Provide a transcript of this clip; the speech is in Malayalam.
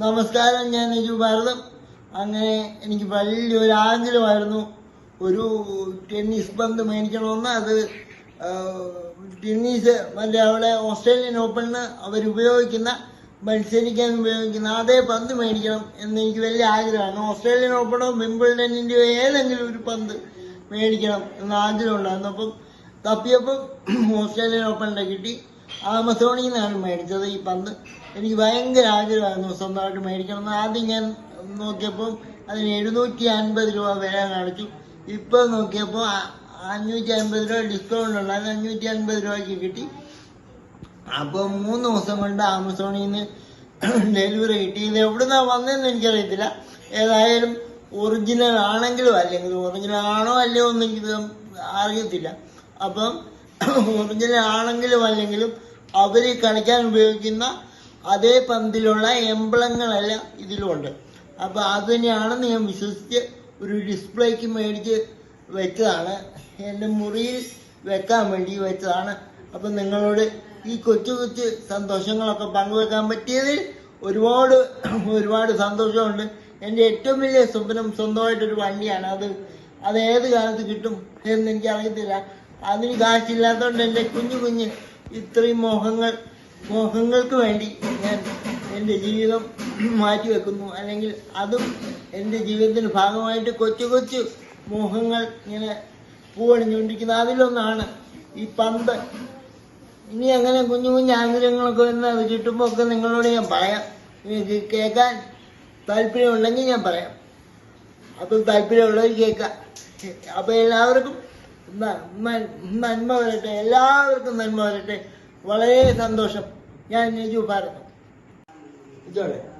നമസ്കാരം ഞാൻ നിജു ഭാരതം. അങ്ങനെ എനിക്ക് വലിയൊരു ആഗ്രഹമായിരുന്നു. ഒരു ടെന്നീസ് പന്ത് മേടിക്കണമെന്ന്. അത് ടെന്നീസ് മറ്റേ അവിടെ ഓസ്ട്രേലിയൻ ഓപ്പണിന് അവരുപയോഗിക്കുന്ന മത്സരിക്കാൻ ഉപയോഗിക്കുന്ന അതേ പന്ത് മേടിക്കണം എന്ന് എനിക്ക് വലിയ ആഗ്രഹമാണ്. ഓസ്ട്രേലിയൻ ഓപ്പണോ വിംബിൾഡനിന്റെയോ ഏതെങ്കിലും ഒരു പന്ത് മേടിക്കണം എന്ന് ആഗ്രഹം ഉണ്ടായിരുന്നു. അപ്പം തപ്പിയപ്പം ഓസ്ട്രേലിയൻ ഓപ്പണിന്റെ കിട്ടി. ആമസോണിൽ നിന്നാണ് മേടിച്ചത്. ഈ പന്ത് എനിക്ക് ഭയങ്കര ആഗ്രഹമായിരുന്നു സ്വന്തമായിട്ട് മേടിക്കണം ആദ്യം ഞാൻ നോക്കിയപ്പോൾ അതിന് എഴുന്നൂറ്റി അൻപത് രൂപ വില കാണിച്ചു. ഇപ്പോൾ നോക്കിയപ്പോൾ അഞ്ഞൂറ്റി അൻപത് രൂപ ഡിസ്കൗണ്ട് ഉണ്ട്. അത് അഞ്ഞൂറ്റി അൻപത് രൂപയ്ക്ക് കിട്ടി. അപ്പോൾ മൂന്ന് ദിവസം കൊണ്ട് ആമസോണിൽ നിന്ന് ഡെലിവറി കിട്ടി. ഇത് എവിടുന്നാ വന്നതെന്ന് എനിക്കറിയത്തില്ല. ഏതായാലും ഒറിജിനൽ ആണെങ്കിലും അല്ലെങ്കിലും ഒറിജിനൽ ആണോ അല്ലയോ എനിക്ക് അറിയത്തില്ല. അപ്പം ഒറിജിനൽ ആണെങ്കിലും അല്ലെങ്കിലും അവർ കളിക്കാൻ ഉപയോഗിക്കുന്ന അതേ പന്തിലുള്ള എംബ്ലങ്ങളെല്ലാം ഇതിലുണ്ട്. അപ്പോൾ അത് തന്നെയാണെന്ന് ഞാൻ വിശ്വസിച്ച് ഒരു ഡിസ്പ്ലേക്ക് മേടിച്ച് വെച്ചതാണ്. എന്റെ മുറിയിൽ വെക്കാൻ വേണ്ടി വെച്ചതാണ്. അപ്പം നിങ്ങളോട് ഈ കൊച്ചു കൊച്ചു സന്തോഷങ്ങളൊക്കെ പങ്കുവെക്കാൻ പറ്റിയതിൽ ഒരുപാട് ഒരുപാട് സന്തോഷമുണ്ട്. എന്റെ ഏറ്റവും വലിയ സ്വപ്നം സ്വന്തമായിട്ടൊരു വണ്ടിയാണ്. അത് അത് ഏത് കാലത്ത് കിട്ടും എന്ന് അറിയത്തില്ല അതിന് കാശില്ലാത്തതുകൊണ്ട് എന്റെ കുഞ്ഞു കുഞ്ഞ് ഇത്രയും മോഹങ്ങൾ മോഹങ്ങൾക്ക് വേണ്ടി ഞാൻ എന്റെ ജീവിതം മാറ്റി വെക്കുന്നു. അല്ലെങ്കിൽ അതും എന്റെ ജീവിതത്തിന്റെ ഭാഗമായിട്ട് കൊച്ചു കൊച്ചു മോഹങ്ങൾ ഇങ്ങനെ പൂവണിഞ്ഞുകൊണ്ടിരിക്കുന്നത് അതിലൊന്നാണ് ഈ പന്ത്. ഇനി അങ്ങനെ കുഞ്ഞു കുഞ്ഞു ആഗ്രഹങ്ങളൊക്കെ വരുന്ന അത് കിട്ടുമ്പോൾ ഒക്കെ നിങ്ങളോട് ഞാൻ പറയാം. നിങ്ങൾക്ക് കേൾക്കാൻ താല്പര്യമുണ്ടെങ്കിൽ ഞാൻ പറയാം. അപ്പം താല്പര്യമുള്ളവർ കേൾക്കാം. അപ്പം എല്ലാവർക്കും നന്മ വരട്ടെ എല്ലാവർക്കും നന്മ വരട്ടെ. വളരെ സന്തോഷം. ഞാൻ നെജു ഭാരതം. ഇതോടെ.